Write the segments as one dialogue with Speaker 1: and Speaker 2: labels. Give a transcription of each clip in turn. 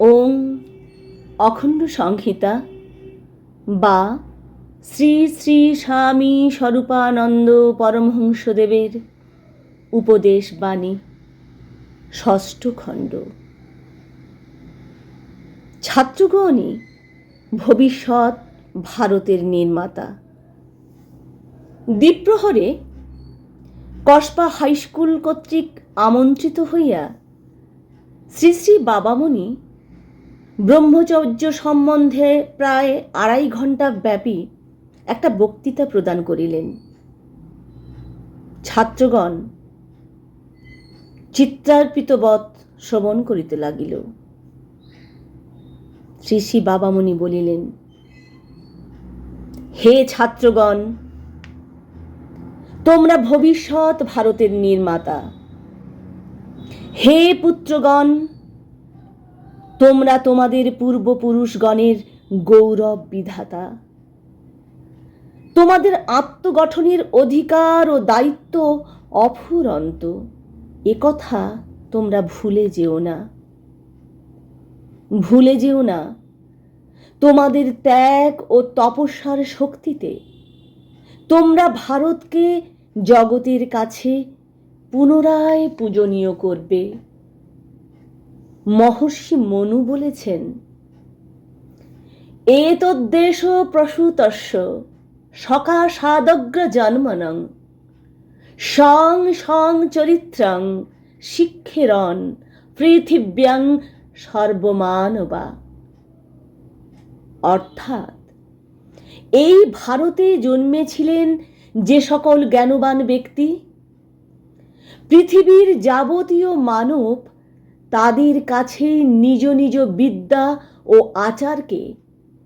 Speaker 1: ওং অখণ্ড সংহিতা বা শ্রী শ্রী স্বামী স্বরূপানন্দ পরমহংসদেবের উপদেশ বাণী, ষষ্ঠ খণ্ড। ছাত্রগণই ভবিষ্যৎ ভারতের নির্মাতা। দ্বীপ্রহরে কসবা হাইস্কুল কর্তৃক আমন্ত্রিত হইয়া শ্রী শ্রী বাবামণি ব্রহ্মচর্য সম্বন্ধে প্রায় আড়াই ঘণ্টা ব্যাপী একটা বক্তৃতা প্রদান করিলেন। ছাত্রগণ চিত্রার্পিতবৎ শ্রবণ করিতে লাগিল। শ্রী শ্রী বাবামণি বলিলেন, হে ছাত্রগণ, তোমরা ভবিষ্যৎ ভারতের নির্মাতা। হে পুত্রগণ তোমরা তোমাদের পূর্বপুরুষগণের গৌরব বিধাতা। তোমাদের আত্মগঠনের অধিকার ও দায়িত্ব অফুরন্ত। একথা তোমরা ভুলে যেও না। ভুলে যেও না। তোমাদের ত্যাগ ও তপস্যার শক্তিতে তোমরা ভারতকে জগতের কাছে পুনরায় পূজনীয় করবে। মহর্ষি মনু বলেছেন, এতদ্দেশ প্রসূতস্য সকাশাদগ্র জন্মনং সং সং চরিত্রং শিক্ষেরন, পৃথিব্যাং সর্বমানবা। অর্থাৎ, এই ভারতে জন্মেছিলেন যে সকল জ্ঞানবান ব্যক্তি, পৃথিবীর যাবতীয় মানব তাদের কাছে নিজ নিজ বিদ্যা ও আচারকে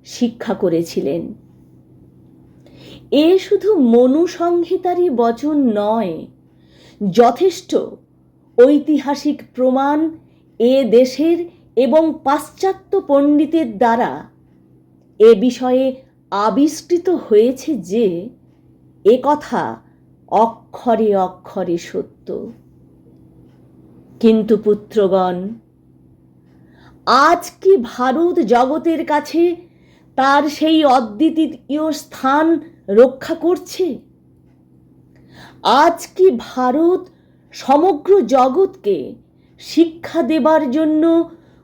Speaker 1: শিক্ষা করেছিলেন। এ শুধু মনুসংহিতারই বচন নয়, যথেষ্ট ঐতিহাসিক প্রমাণ এ দেশের এবং পাশ্চাত্য পণ্ডিতের দ্বারা এ বিষয়ে আবিষ্কৃত হয়েছে যে এ কথা অক্ষরে অক্ষরে সত্য। কিন্তু পুত্রগণ, আজ কি ভারত জগতের কাছে তার সেই অদ্বিতীয় স্থান রক্ষা করছে? আজ কি ভারত সমগ্র জগৎকে শিক্ষা দেবার জন্য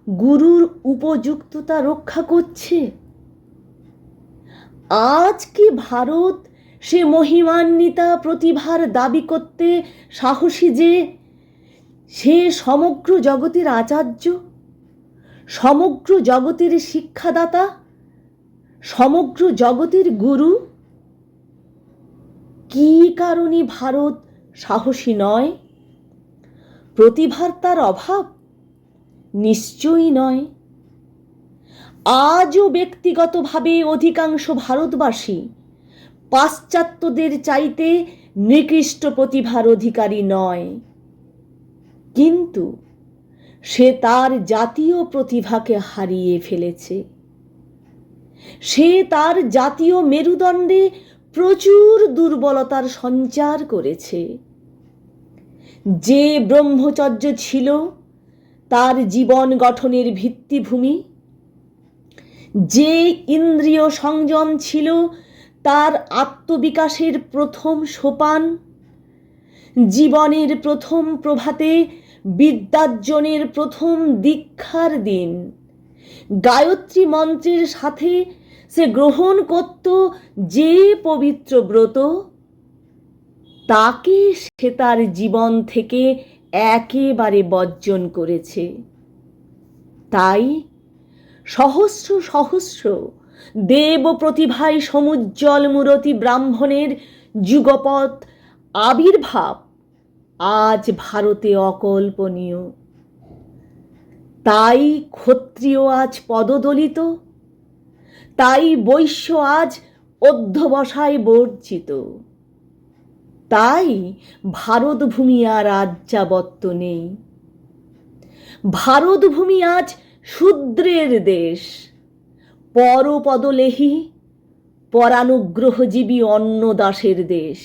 Speaker 1: গুরুর উপযুক্ততা রক্ষা করছে? আজ কি ভারত সে মহিমান্বিতা প্রতিভার দাবি করতে সাহসী যে সে সমগ্র জগতের আচার্য, সমগ্র জগতের শিক্ষাদাতা, সমগ্র জগতের গুরু। কি কারণে ভারত সাহসী নয়? প্রতিভার তার অভাব নিশ্চয়ই নয়। আজও ব্যক্তিগতভাবে অধিকাংশ ভারতবাসী পাশ্চাত্যদের চাইতে নিকৃষ্ট প্রতিভার অধিকারী নয়। কিন্তু সে তার জাতীয় প্রতিভাকে হারিয়ে ফেলেছে। সে তার জাতীয় মেরুদণ্ডে প্রচুর দুর্বলতার সঞ্চার করেছে। যে ব্রহ্মচর্য ছিল তার জীবন গঠনের ভিত্তিভূমি, যে ইন্দ্রিয় সংযম ছিল তার আত্মবিকাশের প্রথম সোপান, জীবনের প্রথম প্রভাতে বিদ্যার্জনের প্রথম দীক্ষার দিন। গায়ত্রী মন্ত্রের সাথে সে গ্রহণ করত যে পবিত্র ব্রত, তাকে সে তার জীবন থেকে একেবারে বর্জন করেছে। তাই সহস্র সহস্র দেব প্রতিভায় সমুজ্জ্বল মূরতি ব্রাহ্মণের যুগপথ আবির্ভাব আজ ভারতে অকল্পনীয়। তাই ক্ষত্রিয় আজ পদদলিত, তাই বৈশ্য আজ অধ্যবসায় বর্জিত। তাই ভারতভূমি আর আজ্যাবত্ত নেই। ভারতভূমি আজ শূদ্রের দেশ। পরপদলেহী, পরানুগ্রহজীবী অন্ন দাসের দেশ।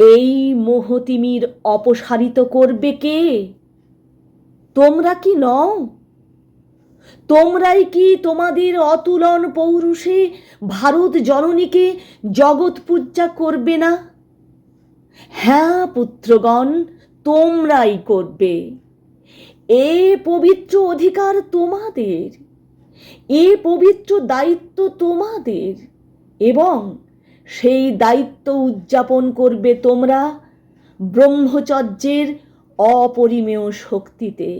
Speaker 1: এই মোহতিমির অপসারিত করবে কে? তোমরা কি নও? তোমরাই কি তোমাদের অতুলন পৌরুষে ভারত জননীকে জগৎ পূজা করবে না? হ্যাঁ পুত্রগণ, তোমরাই করবে। এ পবিত্র অধিকার তোমাদের, এ পবিত্র দায়িত্ব তোমাদের এবং সেই দায়িত্ব উদযাপন করবে তোমরা ব্রহ্মচর্যের অপরিমেয় শক্তিতে।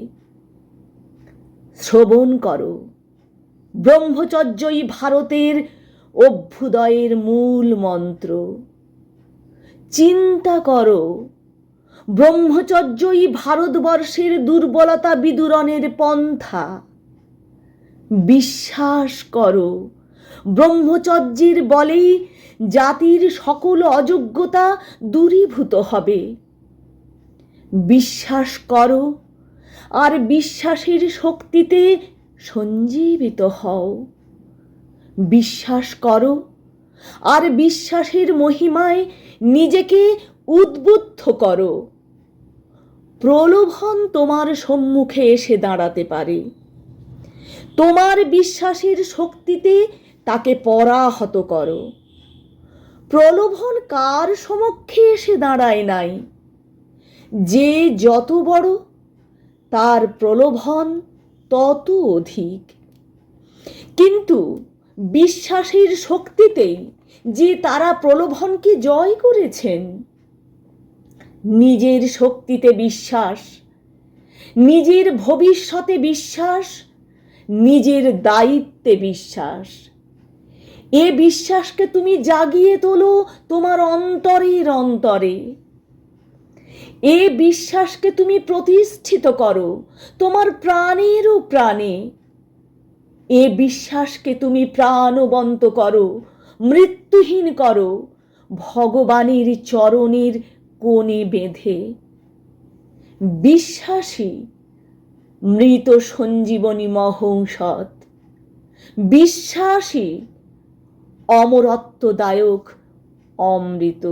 Speaker 1: শ্রবণ করো। ব্রহ্মচর্যই ভারতের অভ্যুদয়ের মূল মন্ত্র। চিন্তা করো। ব্রহ্মচর্যই ভারতবর্ষের দুর্বলতা বিদূরণের পন্থা। বিশ্বাস করো। ব্রহ্মচর্যের বলেই জাতির সকল অযোগ্যতা দূরীভূত হবে। বিশ্বাস করো, আর বিশ্বাসের শক্তিতে সঞ্জীবিত হও। বিশ্বাস করো, আর বিশ্বাসের মহিমায় নিজেকে উদ্বুদ্ধ করো। প্রলোভন তোমার সম্মুখে এসে দাঁড়াতে পারে। তোমার বিশ্বাসের শক্তিতে তাকে পরাহত করো। প্রলোভন কার সমক্ষে এসে দাঁড়ায় নাই? যে যত বড়, তার প্রলোভন তত অধিক। কিন্তু বিশ্বাসের শক্তিতেই যে তারা প্রলোভনকে জয় করেছেন, নিজের শক্তিতে বিশ্বাস, নিজের ভবিষ্যতে বিশ্বাস, নিজের দায়িত্বে বিশ্বাস। এ বিশ্বাসকে তুমি জাগিয়ে তোলো তোমার অন্তরের অন্তরে। এ বিশ্বাসকে তুমি প্রতিষ্ঠিত করো তোমার প্রাণেরও প্রাণে। এ বিশ্বাসকে তুমি প্রাণবন্ত করো, মৃত্যুহীন করো, ভগবানের চরণের কোণে বেঁধে। বিশ্বাসী, মৃত সঞ্জীবনী মহৌষধ। বিশ্বাসী অমরত্বদায়ক অমৃত।